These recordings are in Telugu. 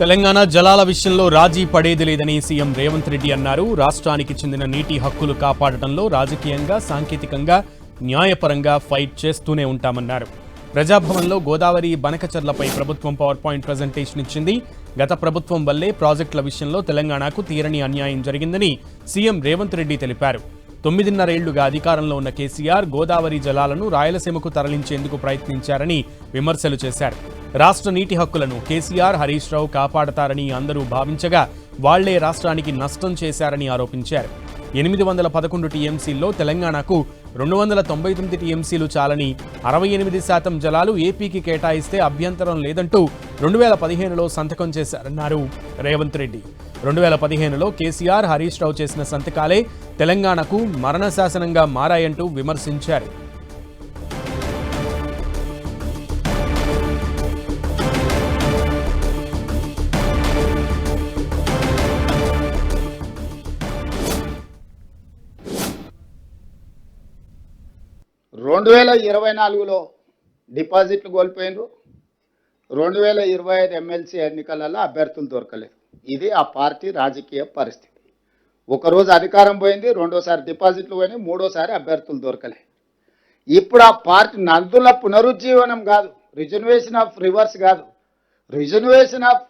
తెలంగాణ జలాల విషయంలో రాజీ పడేది లేదని సీఎం రేవంత్ రెడ్డి అన్నారు. రాష్ట్రానికి చెందిన నీటి హక్కులు కాపాడటంలో రాజకీయంగా సాంకేతికంగా న్యాయపరంగా ఫైట్ చేస్తూనే ఉంటామన్నారు. ప్రజాభవన్లో గోదావరి బనకచర్లపై ప్రభుత్వం పవర్ పాయింట్ ప్రజెంటేషన్ ఇచ్చింది. గత ప్రభుత్వం వల్లే ప్రాజెక్టుల విషయంలో తెలంగాణకు తీరని అన్యాయం జరిగిందని సీఎం రేవంత్ రెడ్డి తెలిపారు. తొమ్మిదిన్నరేళ్ళుగా అధికారంలో ఉన్న కేసీఆర్ గోదావరి జలాలను రాయలసీమకు తరలించేందుకు ప్రయత్నించారని విమర్శలు చేశారు. రాష్ట్ర నీటి హక్కులను కేసీఆర్ హరీష్ రావు కాపాడతారని అందరూ భావించగా వాళ్ళే రాష్ట్రానికి నష్టం చేశారని ఆరోపించారు. ఎనిమిది వందల పదకొండు టీఎంసీల్లో తెలంగాణకు రెండు వందల తొంభై తొమ్మిది టీఎంసీలు చాలని అరవై ఎనిమిది శాతం జలాలు ఏపీకి కేటాయిస్తే అభ్యంతరం లేదంటూ రెండు వేల పదిహేనులో సంతకం చేశారన్నారు రేవంత్ రెడ్డి. రెండు వేల పదిహేనులో కేసీఆర్ హరీష్ రావు చేసిన సంతకాలే తెలంగాణకు మరణశాసనంగా మారాయంటూ విమర్శించారు. రెండు వేల ఇరవై నాలుగులో డిపాజిట్లు కోల్పోయినరు. రెండు వేల ఇరవై ఐదు ఎమ్మెల్సీ ఎన్నికలలో అభ్యర్థులు దొరకలేదు. ఇది ఆ పార్టీ రాజకీయ పరిస్థితి. ఒకరోజు అధికారం పోయింది రెండోసారి డిపాజిట్లు పోయినాయి మూడోసారి అభ్యర్థులు దొరకలే. ఇప్పుడు ఆ పార్టీ నందుల పునరుజ్జీవనం కాదు రిజర్వేషన్ ఆఫ్ రివర్స్ కాదు. రిజర్వేషన్ ఆఫ్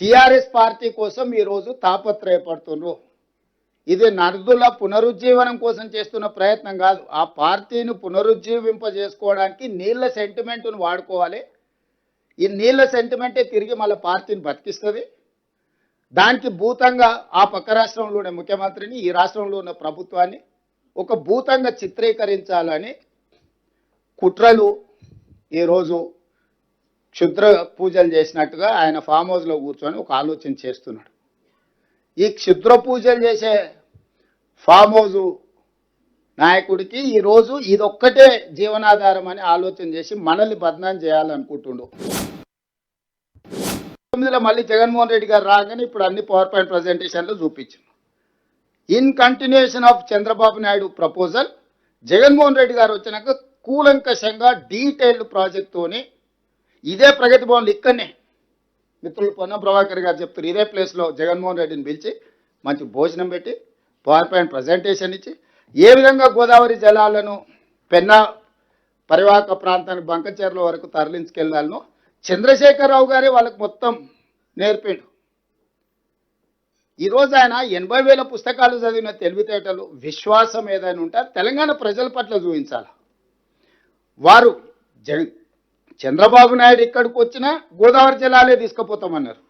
టిఆర్ఎస్ పార్టీ కోసం ఈరోజు తాపత్రయపడుతున్నారు ఇది నర్దుల పునరుజ్జీవనం కోసం చేస్తున్న ప్రయత్నం కాదు. ఆ పార్టీని పునరుజ్జీవింపజేసుకోవడానికి నీళ్ళ సెంటిమెంట్ను వాడుకోవాలి. ఈ నీళ్ళ సెంటిమెంటే తిరిగి మళ్ళీ పార్టీని బతికిస్తుంది. దానికి భూతంగా ఆ పక్క రాష్ట్రంలో ఉన్న ముఖ్యమంత్రిని ఈ రాష్ట్రంలో ఉన్న ప్రభుత్వాన్ని ఒక భూతంగా చిత్రీకరించాలని కుట్రలు ఈరోజు క్షుద్ర పూజలు చేసినట్టుగా ఆయన ఫామ్ హౌస్లో కూర్చొని ఒక ఆలోచన చేస్తున్నాడు. ఈ క్షుద్ర పూజలు చేసే ఫామ్ హౌస్ నాయకుడికి ఈరోజు ఇదొక్కటే జీవనాధారం అని ఆలోచన చేసి మనల్ని బదనాం చేయాలనుకుంటుండు. తొమ్మిదిలో మళ్ళీ జగన్మోహన్ రెడ్డి గారు రాగానే ఇప్పుడు అన్ని పవర్ పాయింట్ ప్రజెంటేషన్లో చూపించారు in continuation of Chandrababu Naidu proposal Jaganmohan Reddy garu వచ్చినాక కూలంకషంగా డీటెయిల్డ్ ప్రాజెక్ట్తోని ఇదే ప్రగతి భవన్లు ఇక్కడనే. మిత్రులు పొన్నం ప్రభాకర్ గారు చెప్తారు ఇదే ప్లేస్లో జగన్మోహన్ రెడ్డిని పిలిచి మంచి భోజనం పెట్టి పవర్ పాయింట్ ప్రజెంటేషన్ ఇచ్చి ఏ విధంగా గోదావరి జలాలను పెన్నా పరివాహక ప్రాంతానికి బంకచెర్ల వరకు తరలించుకెళ్ళాలను చంద్రశేఖరరావు గారే వాళ్ళకి మొత్తం నేర్పాడు. ఈరోజు ఆయన ఎనభై వేల పుస్తకాలు చదివిన తెలివితేటలు విశ్వాసం ఏదైనా ఉంటే తెలంగాణ ప్రజల పట్ల చూపించాలి. వారు చంద్రబాబు నాయుడు ఇక్కడికి వచ్చినా గోదావరి జిల్లాలే తీసుకుపోతామన్నారు.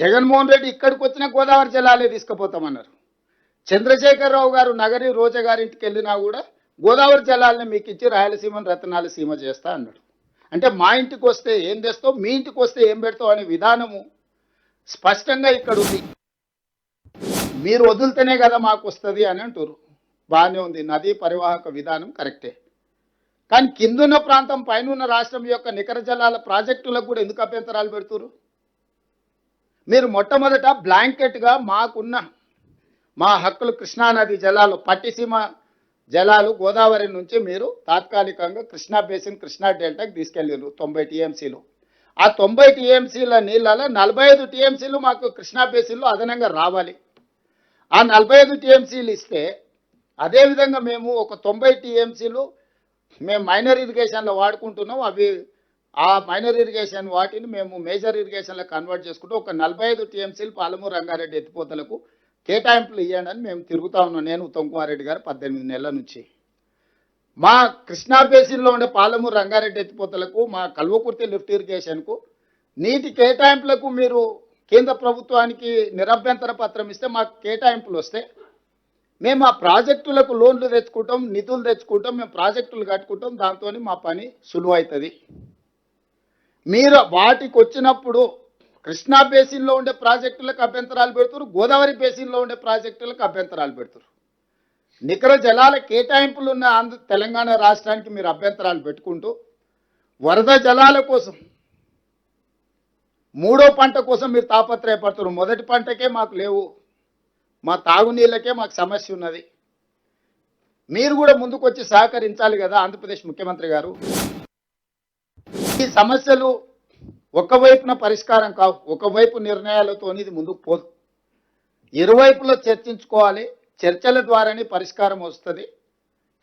జగన్మోహన్ రెడ్డి ఇక్కడికి వచ్చినా గోదావరి జిల్లాలే తీసుకుపోతామన్నారు. చంద్రశేఖరరావు గారు నగరి రోజా గారింటికి వెళ్ళినా కూడా గోదావరి జిల్లాలని మీకు ఇచ్చి రాయలసీమను రతనాల సీమ చేస్తా అన్నాడు. అంటే మా ఇంటికి వస్తే ఏం తెస్తావు? మీ ఇంటికి వస్తే ఏం పెడతావు అనే విధానము స్పష్టంగా ఇక్కడ ఉంది. మీరు వదిలితేనే కదా మాకు వస్తుంది అని అంటారు బాగానే ఉంది. నదీ పరివాహక విధానం కరెక్టే. కానీ కిందున్న ప్రాంతం పైన ఉన్న రాష్ట్రం యొక్క నికర జలాల ప్రాజెక్టులకు కూడా ఎందుకు అభ్యంతరాలు పెడుతురు మీరు మొట్టమొదట బ్లాంకెట్గా మాకున్న మా హక్కులు కృష్ణానది జలాలు పట్టిసీమ జలాలు గోదావరి నుంచి మీరు తాత్కాలికంగా కృష్ణా బేసిన్ కృష్ణా డెల్టాకి తీసుకెళ్ళారు తొంభై టీఎంసీలు. ఆ తొంభై టీఎంసీల నీళ్ళలో నలభై ఐదు టీఎంసీలు మాకు కృష్ణా బేసిన్లో అదనంగా రావాలి. ఆ నలభై ఐదు టీఎంసీలు ఇస్తే అదేవిధంగా మేము ఒక తొంభై టీఎంసీలు మేము మైనర్ ఇరిగేషన్లో వాడుకుంటున్నాం. అవి ఆ మైనర్ ఇరిగేషన్ వాటిని మేము మేజర్ ఇరిగేషన్లో కన్వర్ట్ చేసుకుంటూ ఒక నలభై ఐదు టీఎంసీలు పాలమూరు రంగారెడ్డి ఎత్తిపోతలకు కేటాయింపులు ఇవ్వండి అని మేము తిరుగుతా ఉన్నాం. నేను ఉత్తమ్ కుమార్ రెడ్డి గారు పద్దెనిమిది నెలల నుంచి. మా కృష్ణా బేసిన్లో ఉండే పాలమూరు రంగారెడ్డి ఎత్తిపోతలకు మా కల్వకుర్తి లిఫ్ట్ ఇరిగేషన్కు నీటి కేటాయింపులకు మీరు కేంద్ర ప్రభుత్వానికి నిరభ్యంతర పత్రం ఇస్తే మాకు కేటాయింపులు వస్తే మేము ఆ ప్రాజెక్టులకు లోన్లు తెచ్చుకుంటాం నిధులు తెచ్చుకుంటాం మేము ప్రాజెక్టులు కట్టుకుంటాం. దాంతో మా పని సులువు అవుతుంది మీరు వాటికి వచ్చినప్పుడు కృష్ణా బేసిన్లో ఉండే ప్రాజెక్టులకు అభ్యంతరాలు పెడుతురు గోదావరి బేసిన్లో ఉండే ప్రాజెక్టులకు అభ్యంతరాలు పెడుతురు. నికర జలాల కేటాయింపులు ఉన్న ఆంధ్ర తెలంగాణ రాష్ట్రానికి మీరు అభ్యంతరాలు పెట్టుకుంటూ వరద జలాల కోసం మూడో పంట కోసం మీరు తాపత్రయపడుతున్నారు మొదటి పంటకే మాకు లేవు మా తాగునీళ్ళకే మాకు సమస్య ఉన్నది. మీరు కూడా ముందుకు వచ్చి సహకరించాలి కదా ఆంధ్రప్రదేశ్ ముఖ్యమంత్రి గారు. ఈ సమస్యలు ఒకవైపున పరిష్కారం కావు ఒకవైపు నిర్ణయాలతో ఇది ముందుకు పోదు. ఇరువైపులో చర్చించుకోవాలి చర్చల ద్వారానే పరిష్కారం వస్తుంది.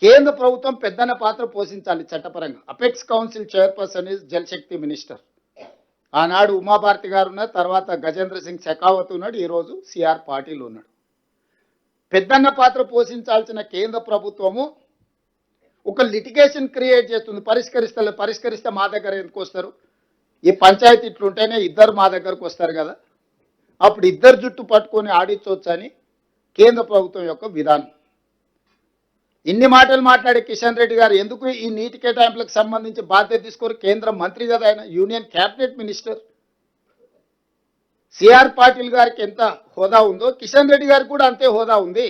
కేంద్ర ప్రభుత్వం పెద్దన్న పాత్ర పోషించాలి చట్టపరంగా. Apex council chairperson is Jal Shakti minister. ఆనాడు ఉమాభారతి గారు ఉన్నారు తర్వాత గజేంద్ర సింగ్ షెకావత్ ఉన్నాడు ఈరోజు సిఆర్ పాటిల్ ఉన్నాడు. పెద్దన్న పాత్ర పోషించాల్సిన కేంద్ర ప్రభుత్వము ఒక లిటిగేషన్ క్రియేట్ చేస్తుంది. పరిష్కరిస్తే పరిష్కరిస్తే మా దగ్గర ఎందుకు వస్తారు? ఈ పంచాయతీ ఇట్లుంటేనే ఇద్దరు మా దగ్గరకు వస్తారు కదా. అప్పుడు ఇద్దరు జుట్టు పట్టుకొని ఆడించవచ్చని కేంద్ర ప్రభుత్వం యొక్క విధానం. ఇన్ని మాటలు మాట్లాడే కిషన్ రెడ్డి గారు ఎందుకు ఈ నీటి కేటాయింపులకు సంబంధించి బాధ్యత తీసుకోరు కేంద్ర మంత్రి కదా ఆయన union cabinet minister? CR Patil గారికి ఎంత హోదా ఉందో కిషన్ రెడ్డి గారికి కూడా అంతే హోదా ఉంది.